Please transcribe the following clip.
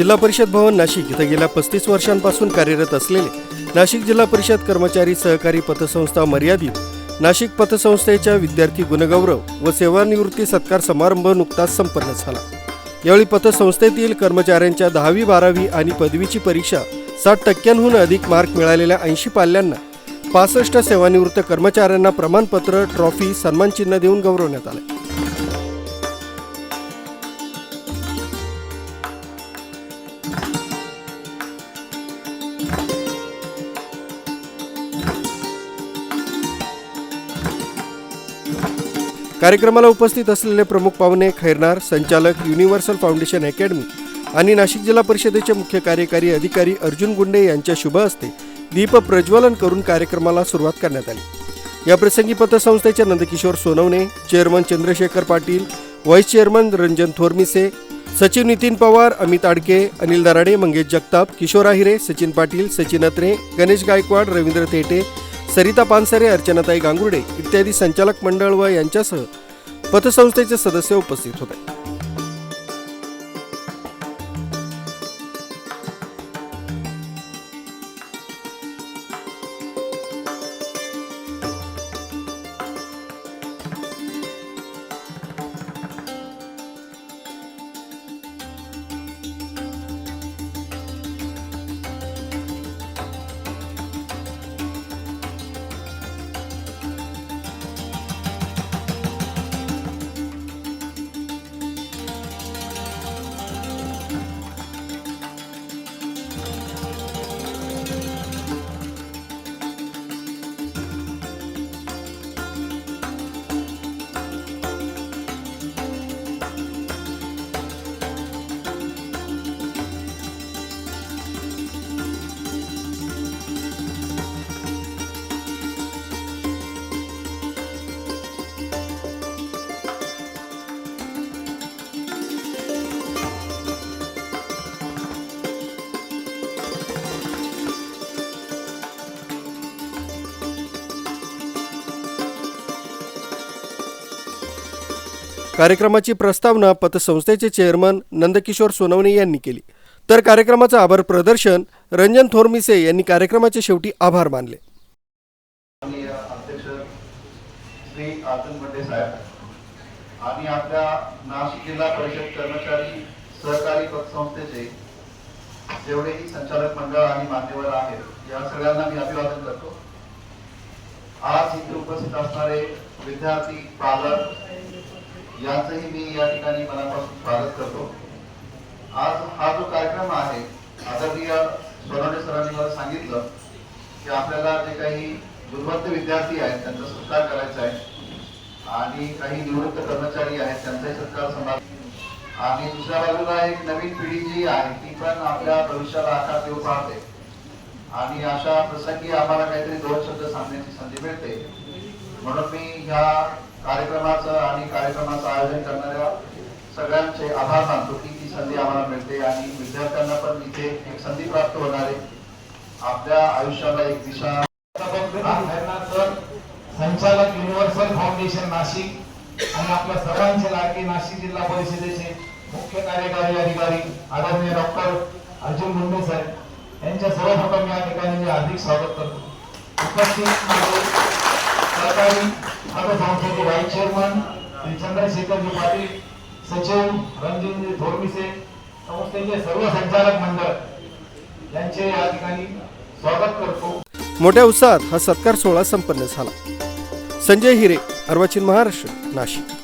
जिल्हा परिषद भवन नाशिक इथं गेल्या पस्तीस वर्षांपासून कार्यरत असलेले नाशिक जिल्हा परिषद कर्मचारी सहकारी पतसंस्था मर्यादित नाशिक पतसंस्थेच्या विद्यार्थी गुणगौरव व सेवानिवृत्ती सत्कार समारंभ नुकताच संपन्न झाला. यावेळी पतसंस्थेतील कर्मचाऱ्यांच्या दहावी बारावी आणि पदवीची परीक्षा साठ टक्क्यांहून अधिक मार्क मिळालेल्या ऐंशी पाल्यांना पासष्ट सेवानिवृत्त कर्मचाऱ्यांना प्रमाणपत्र ट्रॉफी सन्मानचिन्ह देऊन गौरवण्यात आले. कार्यक्रमाला उपस्थित असलेले प्रमुख पाहुणे खैरनार संचालक युनिव्हर्सल फाउंडेशन अकॅडमी आणि नाशिक जिल्हा परिषदेचे मुख्य कार्यकारी अधिकारी अर्जुन गुंडे यांच्या शुभ हस्ते दीप प्रज्वलन करून कार्यक्रमाला सुरुवात करण्यात आली. याप्रसंगी पतसंस्थेचे Nandkishor Sonawane chairman Chandrashekhar Patil vice chairman Ranjan Thormise सचिव नितीन पवार अमित आडके अनिल दराडे मंगेश जगताप किशोर आहिरे सचिन पाटील सचिन अत्रे गणेश गायकवाड रवींद्र थेटे सरिता पानसरे अर्चनाताई गांगुर्डे इत्यादी संचालक मंडळ व यांच्यासह पतसंस्थेचे सदस्य उपस्थित होते. कार्यक्रमाची प्रस्तावना पतसंस्थेचे चेअरमन नंदकिशोर सोनवणे यांनी केली. तर कार्यक्रमाचं आभार प्रदर्शन रंजन थोरमिसे यांनी कार्यक्रमाच्या शेवटी आभार मानले. आणि आपल्या नाशिक जिल्हा परिषद कर्मचारी सहकारी पतसंस्थेचे जेवढेही संचालक मंडळ आणि मान्यवर आहेत या सगळ्यांना मी अभिवादन करतो. आज इथे उपस्थित असणारे विद्यार्थी पालक यांचंही मी या ठिकाणी मनापासून स्वागत करतो. आज हा जो कार्यक्रम आहे आदरणीय सोनवणे सरांनी मला सांगितलं की आपल्याला जे काही गुणवंत विद्यार्थी आहेत त्यांचा सत्कार करायचा आहे आणि काही निवृत्त कर्मचारी आहेत त्यांचाही सत्कार समाज आणि दुसऱ्या बाजूला एक नवीन पिढी जी आहे ती पण आपल्या भविष्याला आकार देऊ पाहते. आणि अशा प्रसंगी आम्हाला काहीतरी दोन शब्द सांगण्याची संधी मिळते. म्हणून मी ह्या कार्यक्रमाचं आणि कार्यक्रमाचं आयोजन करणाऱ्या सगळ्यांचे आभार मानतो की ती संधी आम्हाला मिळते आणि विद्यार्थ्यांना पण इथे एक संधी प्राप्त होणार आहे. आपल्या आयुष्याला एक दिशा. संचालक युनिव्हर्सल फाउंडेशन नाशिक आणि आपल्या सर्वांचे लाडके नाशिक जिल्हा परिषदेचे मुख्य कार्यकारी अधिकारी आदरणीय डॉक्टर अर्जुन मुंडे साहेब यांच्या सर्वप्रथम या ठिकाणी मी हार्दिक स्वागत करतो. उपस्थित सकाळी सहकारी पतसंस्थेचे व्हाईस चेअरमन श्री चंद्रशेखरजी पाटील सचिव रणजितजी धोरमिसे संस्थेचे सर्व संचालक मंडळ यांचे या ठिकाणी स्वागत करतो. मोठ्या उत्साहात हा सत्कार सोहळा संपन्न झाला. संजय हिरे अर्वाचीन महाराष्ट्र नाशिक.